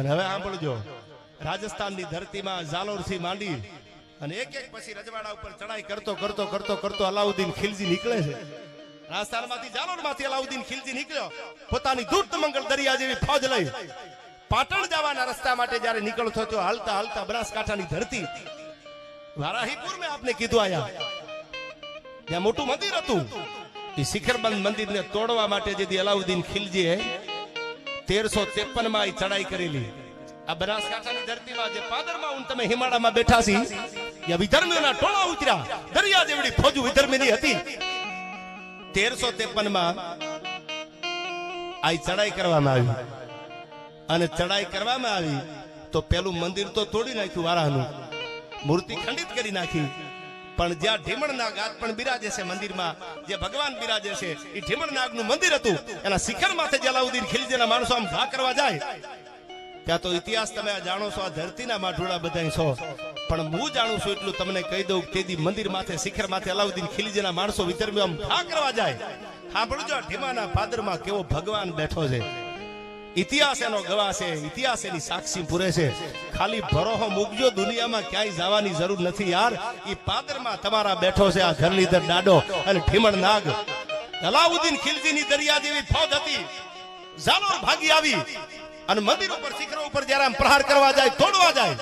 અને હવે સાંભળજો. રાજસ્થાનની ધરતીમાં ઝાલોરથી માંડી અને એક એક પછી રજવાડા ઉપર ચડાઈ કરતો કરતો કરતો કરતો અલાઉદ્દીન ખિલજી નીકળે છે. રાજસ્થાનમાંથી ઝાલોરમાંથી અલાઉદ્દીન ખિલજી નીકળ્યો. પોતાની દૂત મંગળ દરિયા જેવી ફોજ લઈ. પાટણ જવાના રસ્તા માટે જ્યારે નીકળતો હતો, હાલતા હાલતા બનાસકાંઠાની ધરતી. વારાહીપુર મેં આપને કીધું આયા. ત્યાં મોટું મંદિર હતું. એ શિખરબંધ મંદિરને તોડવા માટે જેથી અલાઉદ્દીન ખિલજીએ તેરસો ત્રેપનમાં વિધર્મીની હતી. તેરસો ત્રેપનમાં આ ચડાઈ કરવામાં આવી. અને ચડાઈ કરવામાં આવી તો પેલું મંદિર તો તોડી નાખ્યું વારાનું મૂર્તિ ખંડિત કરી નાખી. પણ જ્યાં ઢીમણનાગ આજ પણ બિરાજે છે મંદિરમાં, જે ભગવાન બિરાજે છે એ ઢીમણનાગનું મંદિર હતું. એના શિખર માથે જલાઉદ્દીન ખિલજીના માણસો આમ ઘા કરવા જાય. ત્યાં તો ઇતિહાસ તમે આ જાણો છો, આ ધરતીના માઠોડા બધા છો. પણ હું જાણું છું એટલું તમને કહી દઉં કે તેદી મંદિર માથે, શિખર માથે અલાઉદ્દીન ખિલજીના માણસો વિતરમી આમ ઘા કરવા જાય. સાંભળજો ઢીમાના પાદરમાં કેવો ભગવાન બેઠો છે. ઇતિહાસ એનો ગવાહ છે ઇતિહાસ એની સાક્ષી પૂરે છે ખાલી ભરોહો મૂકજો, દુનિયામાં ક્યાંય જવાની જરૂર નથી યાર. એ પાદરમાં તમારા બેઠો છે, આ ઘરલીધર ડાડો અને ઠીમણ નાગ. અલાઉદ્દીન ખિલજીની દરિયા જેવી ફોજ હતી. જાલોર ભાગી આવી અને મંદિર ઉપર, શિખરો ઉપર જ્યારે આમ પ્રહાર કરવા જાય, તોડવા જાય,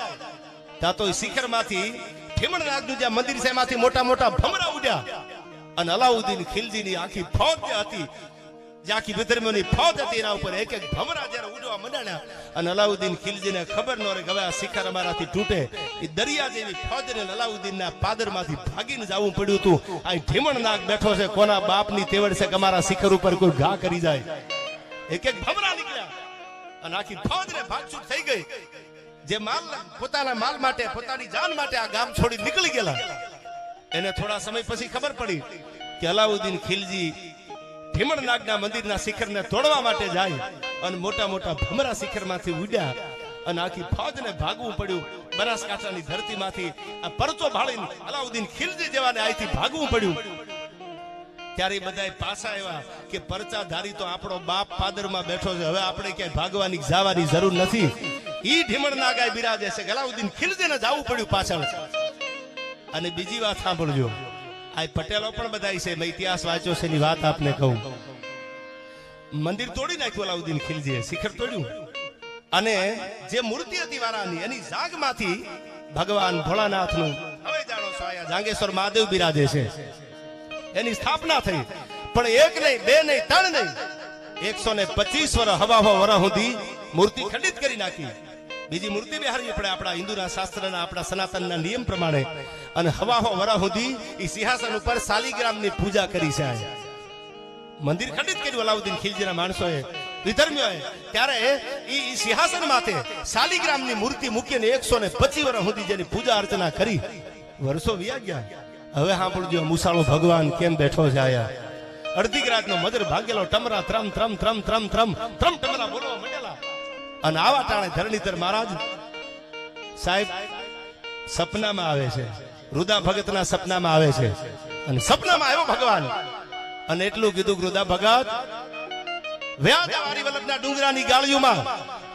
ત્યાં તો શિખરમાંથી ઠીમણ નાગનું જ્યાં મંદિર છે, એમાંથી મોટા મોટા ભમરા ઉડ્યા. અને અલાઉદ્દીન ખિલજીની આખી ફોજ હતી જે આખી ફૌજ હતી, એના ઉપર એક એક ભમરા જયારે ઉડવા મંડાણ્યા. અને અલાઉદ્દીન ખિલજીને ખબર ન રહે હવે આ શિખર અમારાથી તૂટે. એ દરિયા જેવી ફોજને અલાઉદ્દીનના પાદરમાંથી ભાગીને જવું પડ્યું હતું. અહીં ઢીમણ નાગ બેઠો છે, કોના બાપની તેવડ છે કે અમારા શિખર ઉપર કોઈ ઘા કરી જાય. એક એક ભમરા નીકળ્યા. અને આખી ફોજને ભાગછૂટ થઈ ગઈ. જે માલ, પોતાના માલ માટે, પોતાની જાન માટે આ ગામ છોડી નીકળી ગયેલા. એને થોડા સમય પછી ખબર પડી કે અલાઉદ્દીન ખિલજી નાગના મંદિરના શિખરને તોડવા માટે જાય અને મોટા મોટા ભમરા શિખરમાંથી ઉડ્યા અને આખી ફોજને ભાગવું પડ્યું. બનાસકાંઠાની ધરતીમાંથી આ પરચો ભાળીને અલાઉદ્દીન ખિલજી જેવાને અહીંથી ભાગવું પડ્યું. ત્યારે બધાએ પાછા આવ્યા કે પરચાધારી તો આપણો બાપ પાદરમાં બેઠો છે. હવે આપણે ક્યાંય ભાગવાની જવાની જરૂર નથી. ઈ ઢીમણ નાગાય બિરાજે છે. કે અલાઉદ્દીન ખિલજીને જવું પડ્યું પાછળ. અને બીજી વાત સાંભળજો. પટેલો પણ બધા છે ઇતિહાસ વાંચ્યો છે એની વાત આપને કહું. મંદિર તોડી નાખ્યું અલાઉદ્દીન ખિલજીએ, શિખર તોડ્યું. અને જે મૂર્તિ હતી વારાની, એની જાગમાંથી ભગવાન ભોળાનાથનું, હવે જાણો જાંગેશ્વર મહાદેવ બિરાજે છે. એની સ્થાપના થઈ, પણ એક નહીં, બે નહીં, ત્રણ નહીં. એકસો ને પચીસ વર્ષ હવા હવા વર્ષ સુધી મૂર્તિ ખંડિત કરી નાખી. બીજી મૂર્તિ બિહારવી પડે આપણા હિન્દુના શાસ્ત્રના, આપણા સનાતનના નિયમ પ્રમાણે. અને હવા વરા સુધી એ સિંહાસન ઉપર શાલિગ્રામની પૂજા કરી છે. મંદિર ખંડિત કર્યું અલાઉદ્દીન ખિલજીના માણસોએ. ઈ સિંહાસન માથે શાલિગ્રામની એકસો ને પચીસ વર્ષ જેની પૂજા અર્ચના કરી. વર્ષો હવે સાંભળજો, મુસાળો ભગવાન કેમ બેઠો છે આયા? અડધી રાતનો મધર ભાગેલો ટમરા, ત્રમ ત્રમ ત્રમ ત્રમ ત્રમ ત્રમ ટમરા બોલવા માંડેલા અને આવા ટાણે ધરણીધર મહારાજ સાહેબ સપનામાં આવે છે. રુદા ભગતના સપનામાં આવે છે. અને સપનામાં આવ્યો ભગવાન. અને એટલું કીધું રુદા ભગત ગાળીઓમાં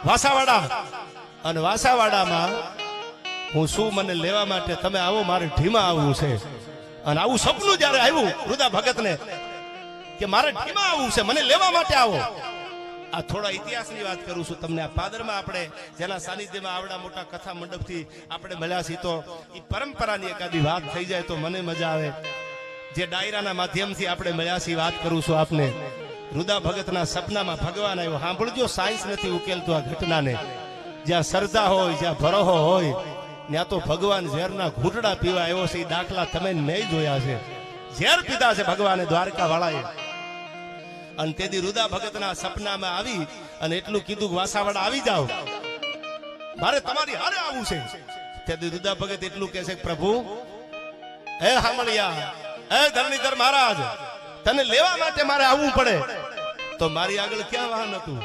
વાસાવાડા. અને વાસાવાડામાં હું શું મને લેવા માટે તમે આવો, મારે ઢીમા આવવું છે. અને આવું સપનું જ્યારે આવ્યું રુદા ભગતને કે મારે ઢીમા આવવું છે, મને લેવા માટે આવો. આ થોડા ઇતિહાસની વાત કરું છું તમને. આ પાદરમાં આપણે, જેના સાનિધ્યમાં આવડા મોટા કથા મંડપથી આપણે મળ્યા છીએ, તો એ પરંપરાની એકાદી વાત થઈ જાય તો મને મજા આવે. જે ડાયરાના માધ્યમથી આપણે મળ્યા છીએ, વાત કરું છું આપને. રુદા ભગતના સપનામાં ભગવાન આવ્યો. સાંભળજો, સાયન્સ નથી ઉકેલતું આ ઘટનાને. જ્યાં શ્રદ્ધા હોય, જ્યાં ભરોહો હોય, ત્યાં તો ભગવાન ઝેરના ઘૂંટડા પીવા આવ્યો છે. એ દાખલા તમે નહીં જોયા છે. ઝેર પીધા છે ભગવાને દ્વારકા વાળાએ અને તેથી રુદા ભગતના સપનામાં આવી અને એટલું કીધું વાસાવાડા આવી જાઓ. મારે તમારી હારે આવવું છે. તેથી રુદા ભગત એટલું કહે છે પ્રભુ, હે હામળિયા, હે ધરણીધર મહારાજ, તને લેવા માટે મારે આવવું પડે. તો મારી આગળ ક્યાં વાહન હતું?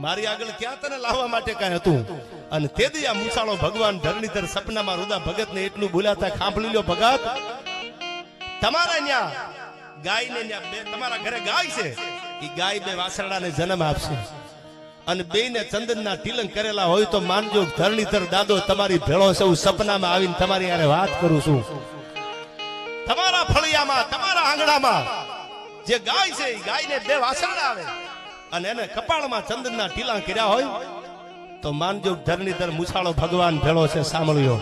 મારી આગળ ક્યાં તને લાવવા માટે કાંઈ હતું? અને તેથી આ મુસાળો ભગવાન ધરણીધર સપનામાં રુદા ભગતને એટલું બોલાતા ખાંભળી લ્યો, ભગત, તમારા ન્યા ગાયને ન્યા તમારા ઘરે ગાય છે. એ ગાય બે વાસરડાને જન્મ આપશે. અને બેયને ચંદનના તિલક કરેલા હોય તો માનજો ધરણીધર દાદો તમારી ભેળો સૌ સપનામાં આવીને તમારી યારે વાત કરું છું. તમારા ફળિયામાં, તમારા આંગણામાં જે ગાય છે એ ગાયને બે વાસરડા આવે. અને એને કપાળમાં ચંદનના ટીલા કર્યા હોય તો માનજો ધરણીધર મુછાળો ભગવાન ભેળો છે. સાંભળ્યો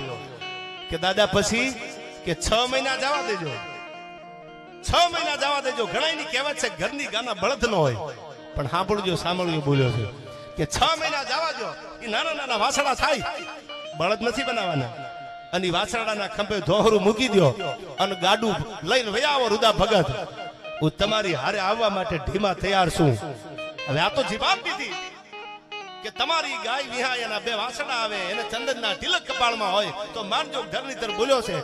કે દાદા પછી કે છ મહિના જવા દેજો. છ મહિના જવા દેજો. ઘણાની કહેવત છે, ઘરની ગાના બળદ ન હોય. પણ સાંભળજો સાંભળ્યું બોલ્યો છે કે છ મહિના જવા દો. એ નાના નાના વાસણા થાય. બળદ નથી બનાવવાના. અને વાસણાના ખંભે ધોહરું મૂકી દો અને ગાડું લઈને વયા રુદા ભગત. હું તમારી હારે આવવા માટે ઢીમા તૈયાર છું. હવે આ તો જીવાન દીધી કે તમારી ગાય વિહાય એના બે વાસણા આવે. એને ચંદનના તિલક કપાળમાં હોય તો માનજો ધરણીધર બોલ્યો છે.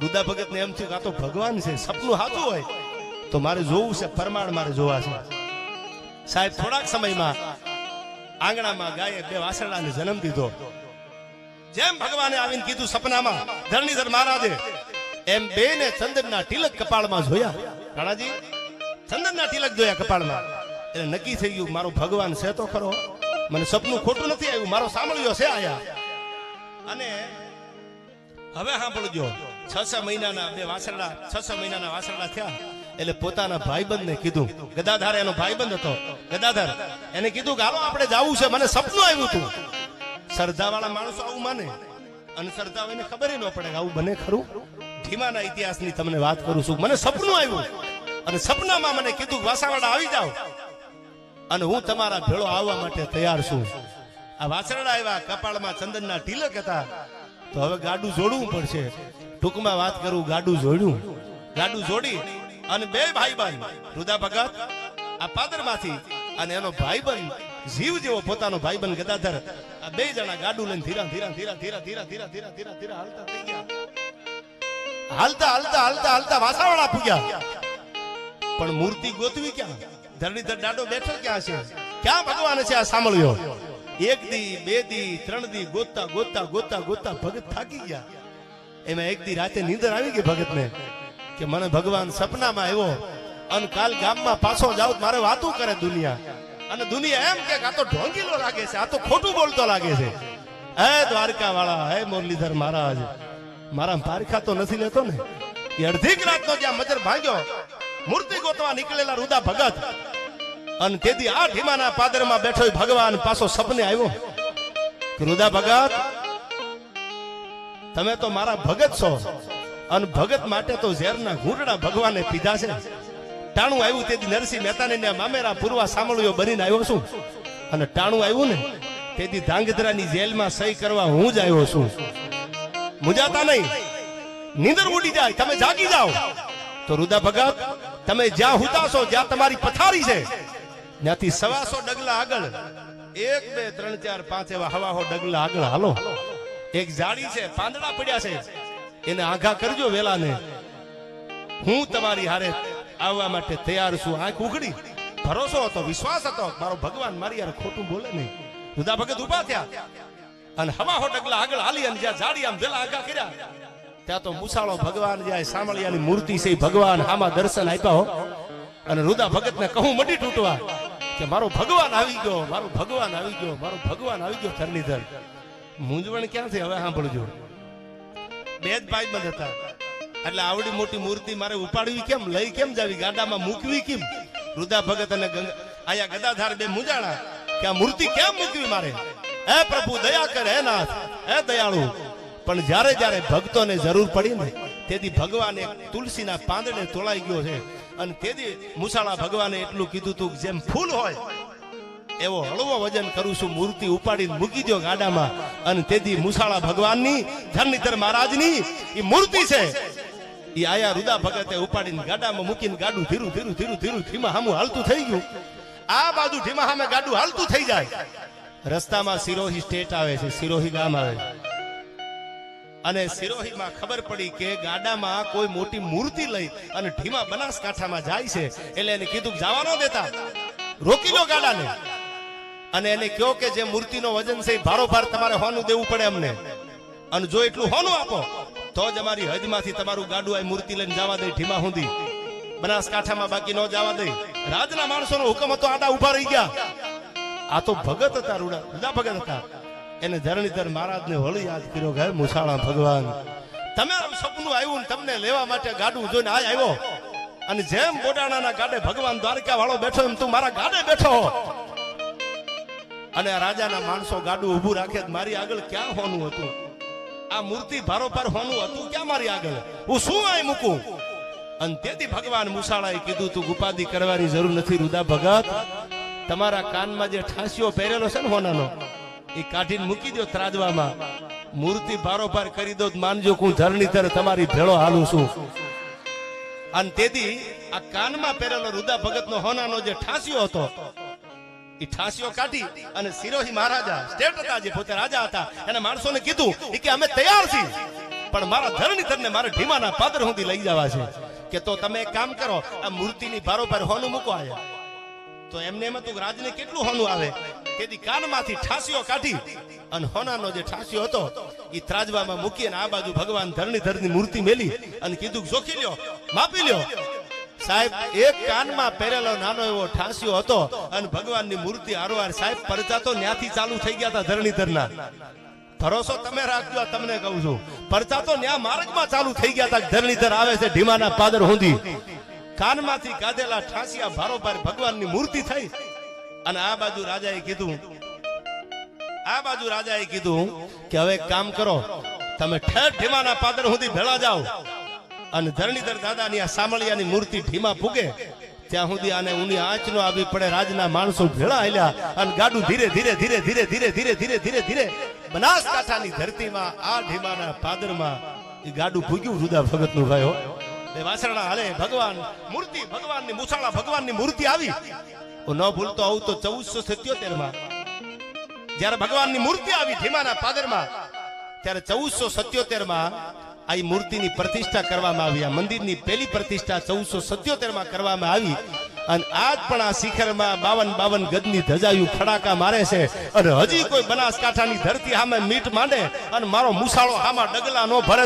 રુદા ભગત ને એમ થયું આ ભગવાન છે, સપનું સાચું હોય. તો મારે જોવું છે પરમાણ મારે જોવા છે. સાહેબ, થોડાક સમયમાં આંગણામાં ગાયે બે વાસણાને જન્મ દીધો. જેમ ભગવાને આવીને કીધું સપનામાં, ધરણીધર મહારાજે, એમ બે ને ચંદનના તિલક કપાળમાં જોયા. રાણાજી, ચંદનના તિલક જોયા કપાળમાં. એટલે નક્કી થઈ ગયું, મારો ભગવાન છે તો ખરો. મને સપનું ખોટું નથી આવ્યું, મારો સાંભળ્યો છે આયા. અને હવે સાંભળજો. છ છ મહિનાના બે વાસરડા છ છ મહિનાના વાસરડા થયા. એટલે પોતાના ભાઈબંધને કીધું, ગદાધાર, એનો ભાઈબંધ હતો. ગદાધર, એને કીધું કે, હાલો, આપણે જાવું છે. મને સપનું આવ્યું હતું. શ્રદ્ધાવાળા માણસો આવું માને. અને શ્રદ્ધા એને ખબર ન પડે આવું બને ખરું. ધીમાના ઇતિહાસની તમને વાત કરું છું. મને સપનું આવ્યું. અને સપનામાં મને કીધું વાસાવાડા આવી જાઓ. અને હું તમારા ભેળો આવવા માટે તૈયાર છું. આ વાસરડા આવ્યા, કપાળમાં ચંદનના તિલક હતા. તો હવે ગાડું જોડવું પડશે. ટૂંકમાં વાત કરું, ગાડું જોડ્યું. ગાડું જોડી અને બે ભાઈબંધ રુદા ભગત, આ પાદરમાંથી અને એનો ભાઈબંધ જીવ જેવો પોતાનો ભાઈબંધ ગદાધર, આ બે જણા ગાડું લઈને ધીરા ધીરા ધીરા ધીરા ધીરા ધીરા ધીરા ધીરા ધીરા હાલતા થઈ ગયા. હાલતા હાલતા હાલતા હાલતા વાસાવળ આપી ગયા પણ મૂર્તિ ગોતવી ક્યાં? ધરણીધર દાડો બેઠો ક્યાં છે? ક્યાં ભગવાન છે આ સાંભળ્યો? એક દી, બે દી, ત્રણ દી ગોતતા ગોતતા ગોતતા ગોતતા ભગત થાકી ગયા. એમાં એક દી રાતે નીંદર આવી ગઈ ભગતને કે મને ભગવાન સપનામાં આવ્યો અને કાલ ગામમાં પાછો જાવ મારે વાતું કરે દુનિયા. અને દુનિયા એમ કે આ તો ઢોંગીલો લાગે છે, આ તો ખોટું બોલતો લાગે છે. હે દ્વારકા વાળા હે મુરલીધર મહારાજ, મારા પારખા તો નથી લેતો ને. એ અડધી રાતનો જ્યાં મજર ભાગ્યો, મૂર્તિ ગોતવા નીકળેલા રુદા ભગત. અને તેથી આ ઢીમાના પાદરમાં બેઠો ભગવાન પાછો સપને આવ્યો. રુદા ભગત તમે તો મારા ભગત છો. અને ભગત માટે તો ઝેરના ઘૂંટડા ભગવાને પીધા છે. ટાણું આવ્યું તેથી નરસિંહ મહેતાને મામેરા પૂર્વા સાંભળ્યો બનીને આવ્યો છું. અને ટાણું આવ્યું ને તેથી ધાંગધ્રાની જેલમાં સહી કરવા હું જ આવ્યો છું. મુજાતા નહીં. નીંદર ઉડી જાય. તમે જાગી જાઓ. તો રુદા ભગત, તમે જ્યાં હુતાશો જ્યાં તમારી પથારી છે. ત્યાંથી સવાસો ડગલા આગળ. એક, બે, ત્રણ, ચાર, પાંચ એવા હવાહો ડગલા આગળ. હાલો. એક જાળી છે, પાંદડા પડ્યા છે. એને આઘા કરજો વેલાને. હું તમારી હારે આવવા માટે તૈયાર છું. આંખ ઉઘડી. ભરોસો હતો, વિશ્વાસ હતો. મારો ભગવાન મારી યાર ખોટું બોલે નહીં. રુદા ભગત ઊભા થયા. અને હવાહો ડગલા આગળ હાલી અને જ્યાં જાડી આમ વેલા આઘા કર્યા, ત્યાં તો મુસાળો ભગવાન જાય સામળિયાની મૂર્તિ છે ભગવાન આમાં દર્શન આપ્યા હો. અને રુદા ભગત ને કહું મટી તૂટવા, કે મારો ભગવાન આવી ગયો, મારો ભગવાન આવી ગયો, મારો ભગવાન આવી ગયો ધરણીધર. મૂંઝવણ ક્યાંથી? હવે સાંભળજો. બે જ બંધ હતા. એટલે આવડી મોટી મૂર્તિ મારે ઉપાડવી કેમ? લઈ કેમ જાવી? ગાડામાં મૂકવી કેમ? રુદા ભગત અને આયા ગદાધાર બે મુંજાણા કે આ મૂર્તિ કેમ મૂકવી મારે? હે પ્રભુ, દયા કર, હે નાથ, હે દયાળુ. પણ જ્યારે જ્યારે ભક્તોને જરૂર પડી ને, તેથી ભગવાન તુલસીના પાંદડે તોળાઈ ગયો છે. અને તેથી મુસાળા ભગવાને એટલું કીધું તું જેમ ફૂલ હોય એવો હળવો વજન કરું છું, મૂર્તિ ઉપાડીને મૂકી દો ગાડામાં. અને તેથી મુસાળા ભગવાનની ધરણીધર મહારાજની એ મૂર્તિ છે. એ આયા રુદા ભગતે ઉપાડીને ગાડામાં મૂકીને ગાડું ધીરું ધીરું ધીરું ધીરું, ધીમા હામું હાલતું થઈ ગયું. આ બાજુ ધીમા હામે ગાડું હાલતું થઈ જાય. રસ્તામાં સિરોહી સ્ટેટ આવે છે, સિરોહી ગામ આવે. છે અને સિરોહીમાં ખબર પડી કે ગાડામાં કોઈ મોટી મૂર્તિ લઈ અને ઢીમા બનાસકાંઠામાં જાય છે. એટલે એને કીધું જવા ન દેતા. રોકી લો ગાડાને. અને એને કહો કે જે મૂર્તિનો વજન છે એ ભારોભાર તમારે હોનું દેવું પડે અમને. અને જો એટલું હોનું આપો, તો જ અમારી હજમાંથી તમારું ગાડું આ મૂર્તિ લઈને જવા દે ઢીમા સુધી બનાસકાંઠામાં બાકી ન જવા દે. રાજના માણસોનો હુકમ હતો, આડા ઊભા રહી ગયા. આ તો ભગત હતા, રૂડા રૂડા ભગત હતા. એને ધરણીધર મહારાજને હોળી યાદ કર્યો કે મુસાળા ભગવાન, તમે સપનું આવ્યું તમને લેવા માટે ગાડું જોઈને આ આવ્યો. અને જેમ બોડાણાના ગાડે ભગવાન દ્વારકા વાળો બેઠો એમ તું મારા ગાડે બેઠો. અને રાજાના માણસો ગાડું ઊભું રાખે મારી આગળ ક્યાં હોનું હતું? આ મૂર્તિ ભારોભાર હોનું હતું? ક્યાં મારી આગળ? હું શું આય મૂકું? અને તેથી ભગવાન મુસાળાએ કીધું, તું ઉપાધિ કરવાની જરૂર નથી રુદા ભગત. તમારા કાનમાં જે ઠાંસીઓ પહેરેલો છે ને હોનાનો, એ કાઢીને મૂકી દો ત્રાજવામાં મૂર્તિ ભારોભાર કરી દો માનજો હું ધરણી ધર તમારી ભેળો હાલું છું. અને તેથી આ કાનમાં પહેરેલો રુદા ભગતનો હોનાનો જે ઠાંસીઓ હતો એ કાઢી અને સિરોહી મહારાજા સ્ટેટ હતા જે પોતે રાજા હતા. એને માણસોને કીધું એ કે અમે તૈયાર છીએ. પણ મારા ધરણીધરને મારે ઢીમાના પાદર સુધી લઈ જવા છે. કે તો તમે એક કામ કરો, આ મૂર્તિની બારોબાર હોનું મૂકો આયા. તો એમને એમ હતું રાજને કેટલું હોનું આવે? તેથી કાનમાંથી ઠાસીઓ કાઢી અને હોનાનો જે ઠાસીઓ હતો એ ત્રાજવામાં મૂકી અને આ બાજુ ભગવાન ધરણીધરની મૂર્તિ મેલી અને કીધું જોખી લ્યો, માપી લ્યો સાહેબ, એક કાનમાં પહેરેલો નાનો એવો ઠાંસ્યો હતો અને ભગવાનની મૂર્તિ હારવાર સાહેબ, પરચા ન્યાથી ચાલુ થઈ ગયા હતા ધરણીધરના. ભરોસો તમે રાખજો તમને કહું છું. પરચા તો ન્યા માર્ગમાં ચાલુ થઈ ગયા હતા ધરણીધર આવે છે ઢીમાના પાદર હુંધી. કાનમાંથી કાઢેલા ઠાંસિયા ભારોભાર ભગવાનની મૂર્તિ થઈ. અને આ બાજુ રાજાએ કીધું, આ બાજુ રાજાએ કીધું કે હવે કામ કરો, તમે ઠેર ઢીમાના પાદર સુધી ભેળા જાઓ. અને ધરણીધર દાદાની આ સામળિયાની મૂર્તિ ઢીમા ફૂગે. ત્યાં સુધી આને ઊની આંચનો આવી પડે, રાજના માણસો ભેળા હાલ્યા અને ગાડું ધીરે ધીરે ધીરે ધીરે ધીરે ધીરે ધીરે ધીરે ધીરે બનાસકાંઠાની ધરતીમાં, આ ઢીમાના પાદરમાં એ ગાડું ભૂગ્યું રુદા ભગતનું ભાઈઓ બે વાસરણા હાલે. ભગવાન, મૂર્તિ, ભગવાનની મુસાળા ભગવાનની મૂર્તિ આવી. ન ભૂલતો આવું તો ચૌદસો સિત્યોતેરમાં જ્યારે ભગવાનની મૂર્તિ આવી ઢીમાના પાદરમાં, ત્યારે ચૌદસો સત્યોતેરમાં આ મૂર્તિની પ્રતિષ્ઠા કરવામાં આવી, આ મંદિરની પહેલી પ્રતિષ્ઠા ચૌદસો સત્યોતેરમાં કરવામાં આવી. અને આજ પણ આ શિખરમાં બાવન બાવન ગજની ધજાયું ખડાકા મારે છે. અને હજી કોઈ બનાસકાંઠાની ધરતી સામે મીટ માંડે અને મારો મુસાળો આમાં ડગલા નો ભરે